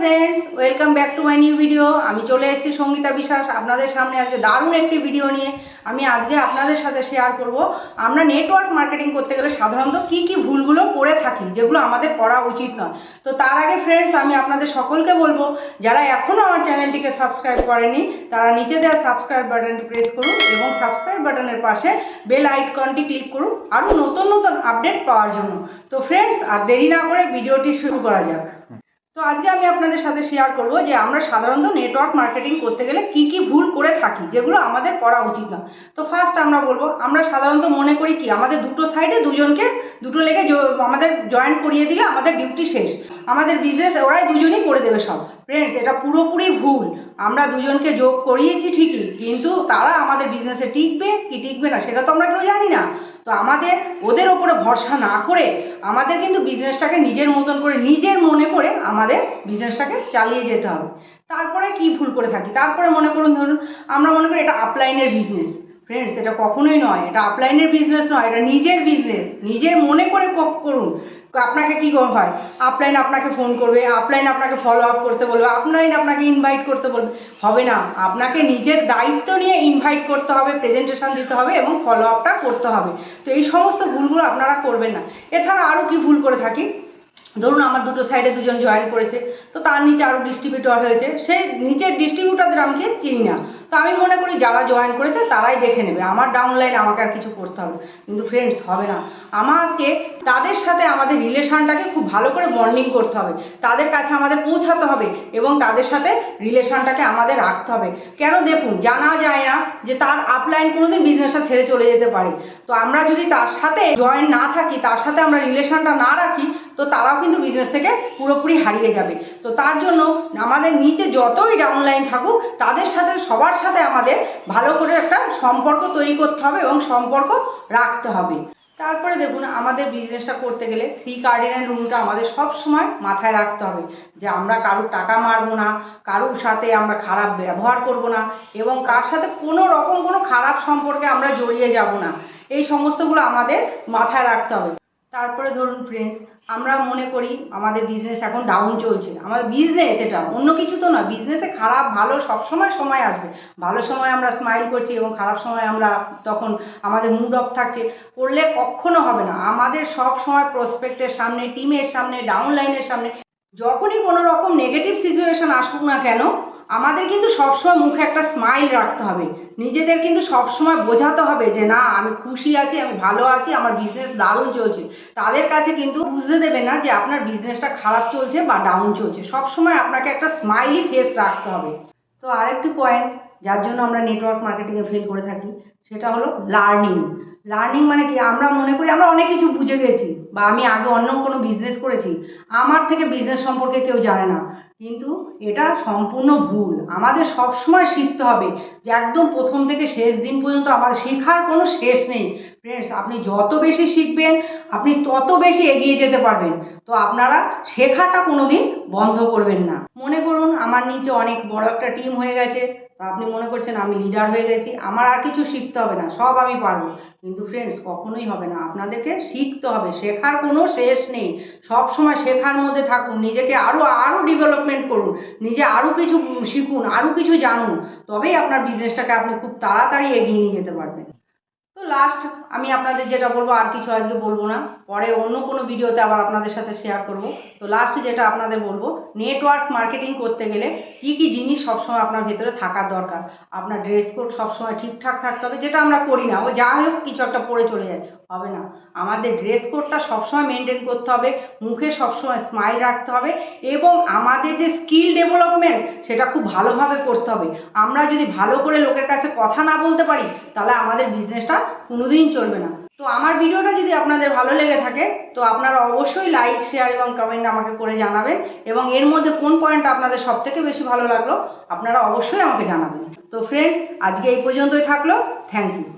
Friends welcome back to my new video আমি চলে এসেছি সঙ্গীতা বিশ্বাস, আপনাদের সামনে আজকে দারুণ একটি ভিডিও নিয়ে। আমি আজকে আপনাদের সাথে শেয়ার করব। আমরা নেটওয়ার্ক মার্কেটিং করতে গেলে সাধারণত কি কি ভুলগুলো করে থাকি, যেগুলো আমাদের করা উচিত নয়। তো তার আগে ফ্রেন্ডস আমি আপনাদের সকলকে বলব, যারা এখনও আমার চ্যানেলটিকে সাবস্ক্রাইব করেনি তারা নিচে দেওয়া সাবস্ক্রাইব বাটনটি প্রেস করুন এবং সাবস্ক্রাইব বাটনের পাশে বেল আইকনটি ক্লিক করুন, আরও নতুন নতুন আপডেট পাওয়ার জন্য। তো ফ্রেন্ডস আর দেরি না করে ভিডিওটি শুরু করা যাক। তো আজকে আমি আপনাদের সাথে শেয়ার করব যে আমরা সাধারণত নেটওয়ার্ক মার্কেটিং করতে গেলে কি কি ভুল করে থাকি, যেগুলো আমাদের করা উচিত না। তো ফার্স্ট আমরা বলব, আমরা সাধারণত মনে করি কি, আমাদের দুটো সাইডে দুজনকে, দুটো লেগে আমাদের জয়েন করিয়ে দিলে আমাদের ডিউটি শেষ। আমাদের বিজনেস ওরাই দুজনেই করে দেবে সব। ফ্রেন্ডস এটা পুরোপুরি ভুল। আমরা দুজনকে যোগ করিয়েছি ঠিকই, কিন্তু তারা আমাদের বিজনেসে টিকবে কি টিকবে না সেটা তো আমরা কেউ জানি না। তো আমাদের, ওদের ওপরে ভরসা না করে আমাদের কিন্তু বিজনেসটাকে নিজের মতন করে, নিজের মনে করে আমাদের বিজনেসটাকে চালিয়ে যেতে হবে। তারপরে কি ভুল করে থাকি? তারপরে মনে করুন, ধরুন, আমরা মনে করি এটা আপলাইনের বিজনেস ফ্রেন্ডস এটা কখনোই নয়। এটা আপলাইনের বিজনেস নয়, এটা নিজের বিজনেস নিজের মনে করে করুন, আপনাকে কি হয়? আপলাইন আপনাকে ফোন করবে আপলাইন আপনাকে ফলো আপ করতে বলবে আপলাইন আপনাকে ইনভাইট করতে বলবে। হবে না। আপনাকে নিজের দায়িত্ব নিয়ে ইনভাইট করতে হবে প্রেজেন্টেশন দিতে হবে এবং ফলো আপটা করতে হবে। তো এই সমস্ত ভুলগুলো আপনারা করবেন না। এছাড়া আরও কি ভুল করে থাকি? ধরুন আমার দুটো সাইডে দুজন জয়েন করেছে, তো তার নিচে আরও ডিস্ট্রিবিউটর হয়েছে, সেই নিচের ডিস্ট্রিবিউটরদের আমি চিনি না। তো আমি মনে করি যারা জয়েন করেছে তারাই দেখে নেবে, আমার ডাউনলাইন আমাকে আর কিছু করতে হবে কিন্তু ফ্রেন্ডস হবে না। আমাকে, তাদের সাথে আমাদের রিলেশনটাকে খুব ভালো করে বন্ডিং করতে হবে। তাদের কাছে আমাদের পৌঁছাতে হবে এবং তাদের সাথে রিলেশনটাকে আমাদের রাখতে হবে। কেন দেখুন, জানা যায় না যে তার আপলাইন কোনোদিন বিজনেসটা ছেড়ে চলে যেতে পারে। তো আমরা যদি তার সাথে জয়েন না থাকি, তার সাথে আমরা রিলেশনটা না রাখি তো তারাও কিন্তু বিজনেস থেকে পুরোপুরি হারিয়ে যাবে। তো তার জন্য আমাদের নিচে যতই ডাউনলাইন থাকুক, তাদের সাথে, সবার সাথে আমাদের ভালো করে একটা সম্পর্ক তৈরি করতে হবে এবং সম্পর্ক রাখতে হবে। তারপরে দেখুন, আমাদের বিজনেসটা করতে গেলে থ্রি কার্ডিনাল রুলটা আমাদের সব সময় মাথায় রাখতে হবে, যে আমরা কারুর টাকা মারবো না, কারুর সাথে আমরা খারাপ ব্যবহার করব না এবং কার সাথে কোনো রকম কোনো খারাপ সম্পর্কে আমরা জড়িয়ে যাব না। এই সমস্তগুলো আমাদের মাথায় রাখতে হবে। তারপরে ধরুন ফ্রেন্ডস আমরা মনে করি আমাদের বিজনেস এখন ডাউন চলছে। আমাদের বিজনেস এটা, অন্য কিছু তো না বিজনেসে খারাপ ভালো সব সময় সময় আসবে। ভালো সময় আমরা স্মাইল করছি এবং খারাপ সময় আমরা তখন আমাদের মুড অফ থাকছে। করলে কখনো হবে না। আমাদের সব সময় প্রসপেক্টের সামনে টিমের সামনে ডাউন লাইনের সামনে, যখনই কোনো রকম নেগেটিভ সিচুয়েশন আসুক না কেন আমাদের কিন্তু সবসময় মুখে একটা স্মাইল রাখতে হবে। নিজেদের কিন্তু সবসময় বোঝাতে হবে যে, না, আমি খুশি আছি, আমি ভালো আছি, আমার বিজনেস দারুণ চলছে। তাদের কাছে কিন্তু বুঝতে দেবে না যে, আপনার বিজনেসটা খারাপ চলছে বা ডাউন চলছে। সবসময় আপনাকে একটা স্মাইলি ফেস রাখতে হবে। তো আরেকটি পয়েন্ট যার জন্য আমরা নেটওয়ার্ক মার্কেটিংয়ে ফেল করে থাকি, সেটা হলো লার্নিং লার্নিং মানে কি? আমরা মনে করি আমরা অনেক কিছু বুঝে গেছি বা আমি আগে অন্য কোনো বিজনেস করেছি। আমার থেকে বিজনেস সম্পর্কে কেউ জানে না। কিন্তু এটা সম্পূর্ণ ভুল। আমাদের সবসময় শিখতে হবে যে একদম প্রথম থেকে শেষ দিন পর্যন্ত আমার শেখার কোনো শেষ নেই। ফ্রেন্ডস আপনি যত বেশি শিখবেন, আপনি তত বেশি এগিয়ে যেতে পারবেন। তো আপনারা শেখাটা কোনো দিন বন্ধ করবেন না। মনে করুন, আমার নিচে অনেক বড় একটা টিম হয়ে গেছে। তো আপনি মনে করছেন আমি লিডার হয়ে গেছি, আমার আর কিছু শিখতে হবে না, সব আমি পারব। কিন্তু ফ্রেন্ডস কখনোই হবে না। আপনাদেরকে শিখতে হবে, শেখার কোনো শেষ নেই। সব সময় শেখার মধ্যে থাকুন, নিজেকে আরও আরও ডেভেলপমেন্ট করুন, নিজে আরও কিছু শিখুন আরও কিছু জানুন। তবেই আপনার বিজনেসটাকে আপনি খুব তাড়াতাড়ি এগিয়ে নিয়ে যেতে পারবেন। তো লাস্ট আমি আপনাদের যেটা বলব, আর কিছু আজকে বলব না। পরে অন্য কোনো ভিডিওতে আবার আপনাদের সাথে শেয়ার করব। তো লাস্ট যেটা আপনাদের বলব নেটওয়ার্ক মার্কেটিং করতে গেলে কী কী জিনিস সবসময় আপনার ভেতরে থাকার দরকার? আপনার ড্রেস কোড সবসময় ঠিকঠাক থাকতে হবে, যেটা আমরা করি না। ও যা হোক, কিছু একটা পরে চলে যায়। হবে না। আমাদের ড্রেস কোডটা সবসময় মেনটেন করতে হবে, মুখে সবসময় স্মাইল রাখতে হবে এবং আমাদের যে স্কিল ডেভেলপমেন্ট সেটা খুব ভালোভাবে করতে হবে। আমরা যদি ভালো করে লোকের কাছে কথা না বলতে পারি, তাহলে আমাদের বিজনেসটা কোনোদিন চলবে না। তো আমার ভিডিওটা যদি আপনাদের ভালো লেগে থাকে, তো আপনারা অবশ্যই লাইক শেয়ার এবং কমেন্ট আমাকে করে জানাবেন এবং এর মধ্যে কোন পয়েন্টটা আপনাদের সব থেকে বেশি ভালো লাগল, আপনারা অবশ্যই আমাকে জানাবেন। তো ফ্রেন্ডস আজকে এই পর্যন্তই থাকল। Thank you